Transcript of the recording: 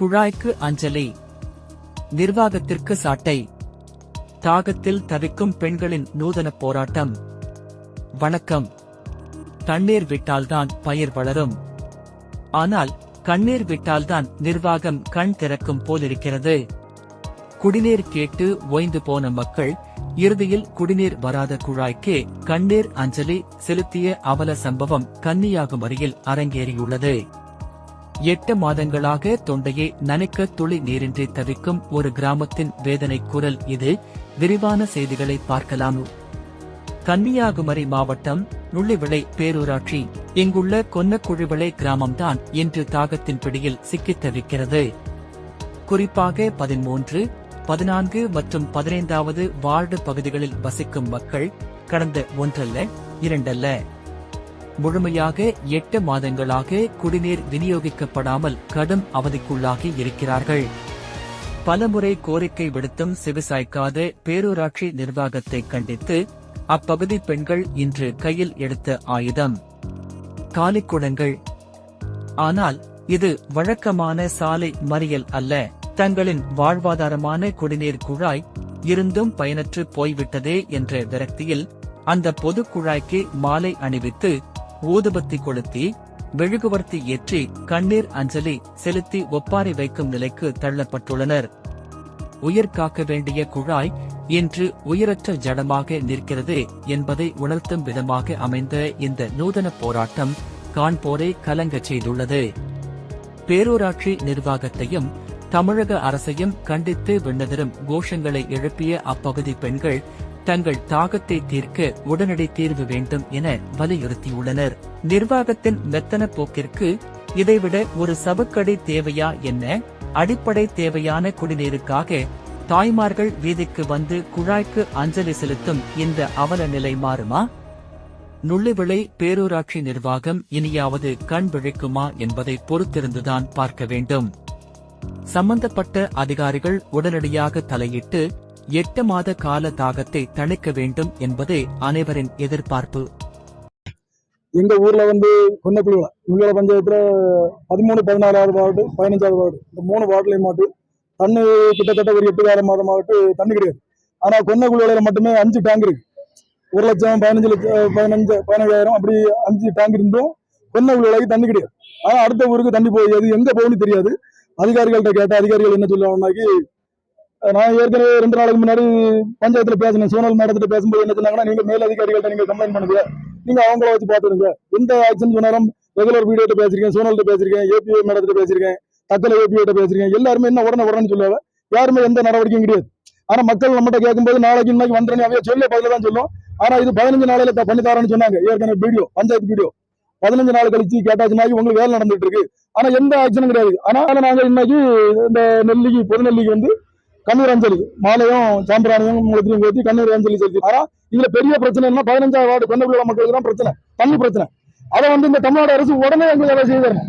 குழாய்க்கு அஞ்சலி. நிர்வாகத்திற்கு சாட்டை. தாகத்தில் தவிக்கும் பெண்களின் நூதன போராட்டம். வணக்கம். தண்ணீர் விட்டால்தான் பயிர் வளரும். ஆனால் கண்ணீர் விட்டால்தான் நிர்வாகம் கண் திறக்கும் போலிருக்கிறது. குடிநீர் கேட்டு ஓய்ந்து போன மக்கள் இறுதியில் குடிநீர் வராத குழாய்க்கு கண்ணீர் அஞ்சலி செலுத்திய அவல சம்பவம் கன்னியாகுமரியில் அரங்கேறியுள்ளது. எட்டு மாதங்களாக தொண்டையை நனைக்க துளி நீரின்றி தவிக்கும் ஒரு கிராமத்தின் வேதனை குரல் இது. விரிவான செய்திகளை பார்க்கலாம். கன்னியாகுமரி மாவட்டம் நுள்ளிவிளை பேரூராட்சி. இங்குள்ள கொன்னக்குழிவிளை கிராமம்தான் இன்று தாகத்தின் பிடியில் சிக்கித் தவிக்கிறது. குறிப்பாக பதிமூன்று பதினான்கு மற்றும் பதினைந்தாவது வார்டு பகுதிகளில் வசிக்கும் மக்கள் கடந்த ஒன்றல்ல இரண்டல்ல. முழுமையாக எட்டு மாதங்களாக குடிநீர் விநியோகிக்கப்படாமல் கடும் அவதிக்குள்ளாகி இருக்கிறார்கள். பலமுறை கோரிக்கை விடுத்தும் செவிசாய்க்காத பேரூராட்சி நிர்வாகத்தை கண்டித்து அப்பகுதி பெண்கள் இன்று கையில் எடுத்த ஆயுதம். காலிக்குடங்கள். ஆனால் இது வழக்கமான சாலை மறியல் அல்ல. தங்களின் வாழ்வாதாரமான குடிநீர் குழாய் இருந்தும் பயனற்று போய்விட்டதே என்ற விரக்தியில் அந்த பொது குழாய்க்கு மாலை அணிவித்து ஊதுபத்தி கொளுத்தி மெழுகுவர்த்தி ஏற்றி கண்ணீர் அஞ்சலி செலுத்தி ஒப்பாரி வைக்கும் நிலைக்கு தள்ளப்பட்டுள்ளனர். உயிர் காக்க வேண்டிய குழாய் இன்று உயிரற்ற ஜடமாக நிற்கிறது என்பதை உணர்த்தும் விதமாக அமைந்த இந்த நூதன போராட்டம் காண்போரை கலங்கச் செய்துள்ளது. பேரூராட்சி நிர்வாகத்தையும் தமிழக அரசையும் கண்டித்து விண்ணதிரும் கோஷங்களை எழுப்பிய அப்பகுதி பெண்கள் தங்கள் தாகத்தை தீர்க்க உடனடி தீர்வு வேண்டும் என வலியுறுத்தியுள்ளனர். நிர்வாகத்தின் மெத்தன போக்கிற்கு இதைவிட ஒரு சவுக்கடை தேவையா என்ன? அடிப்படை தேவையான குடிநீருக்காக தாய்மார்கள் வீதிக்கு வந்து குழாய்க்கு அஞ்சலி செலுத்தும் இந்த அவல நிலை மாறுமா? நுள்ளிவிளை பேரூராட்சி நிர்வாகம் இனியாவது கண் விழிக்குமா என்பதை பொறுத்திருந்துதான் பார்க்க வேண்டும். சம்பந்தப்பட்ட அதிகாரிகள் உடனடியாக தலையிட்டு எட்டு மாத கால தாகத்தை தணிக்க வேண்டும் என்பதே அனைவரின் எதிர்பார்ப்பு. எங்க ஊர்ல வந்து கொன்னக்குழி உங்கள பஞ்சாயத்துல பதிமூணு பதினாலாவது வார்டு பதினஞ்சாவது வார்டு இந்த மூணு வார்டுலயும் மாட்டு தண்ணி கிட்டத்தட்ட ஒரு எட்டு கால மாதமாகட்டு தண்ணி கிடையாது. ஆனா கொன்னக்குழியில மட்டுமே அஞ்சு டேங்க் இருக்கு. ஒரு லட்சம் பதினஞ்சு லட்சம் பதினஞ்சு பதினஞ்சாயிரம் அப்படி அஞ்சு டேங்க் இருந்தும் கொன்னக்குழியில தண்ணி கிடையாது. ஆனா அடுத்த ஊருக்கு தண்ணி போய் எது எங்க போகணும்னு தெரியாது. அதிகாரிகள்கிட்ட கேட்ட அதிகாரிகள் என்ன சொல்லுவாங்கன்னாக்கி நான் ஏற்கனவே ரெண்டு நாளுக்கு முன்னாடி பஞ்சாயத்துல பேசினேன். சோனல் மேடத்துல பேசும்போது என்ன சொன்னாங்கன்னா நீங்க மேல் அதிகாரிகள்ட்ட நீங்க கம்ப்ளைண்ட் பண்ணுங்க. நீங்க அவங்கள வச்சு பாத்துருங்க எந்த ஆக்ஷன் சொன்னாலும் ரெகுலர் வீடியோட்ட பேசிருக்கேன் சோனல்ட்ட பேசிருக்கேன் ஏபிஓ மேடத்திட்ட பேசிருக்கேன் தக்கல ஏபிஓட்ட பேசிருக்கேன். எல்லாருமே என்ன உடனே உடனே சொல்லுவாங்க. யாருமே எந்த நடவடிக்கையும் கிடையாது. ஆனா மக்கள் நம்மகிட்ட கேட்கும்போது நாளைக்கு இன்னைக்கு வந்துடுறேன் அவங்க சொல்ல பதில தான் சொல்லும். ஆனா இது பதினஞ்சு நாளையில பண்ணி தரேன்னு சொன்னாங்க. ஏற்கனவே வீடியோ பஞ்சாயத்து வீடியோ பதினஞ்சு நாள் கழிச்சு கேட்டாச்சுன்னா உங்களுக்கு வேலை நடந்துட்டு இருக்கு. ஆனா எந்த ஆக்ஷனும் கிடையாது. ஆனா நாங்க இன்னைக்கு இந்த நெல்லிக்கு பொது நெல்லிக்கு வந்து கண்ணீர் அஞ்சலி மாலையும் சாம்பிராணியும் முழுத்தையும் ஊற்றி கண்ணீர் அஞ்சலி செலுத்தி ஆனா இதுல பெரிய பிரச்சனை என்ன பதினஞ்சாவது வார்டு கொண்டபுள்ள மக்களுக்கு தான் பிரச்சனை தண்ணி பிரச்சனை. அதை வந்து இந்த தமிழ்நாடு அரசு உடனே எங்களுக்கு அதை செய்து தரணும்.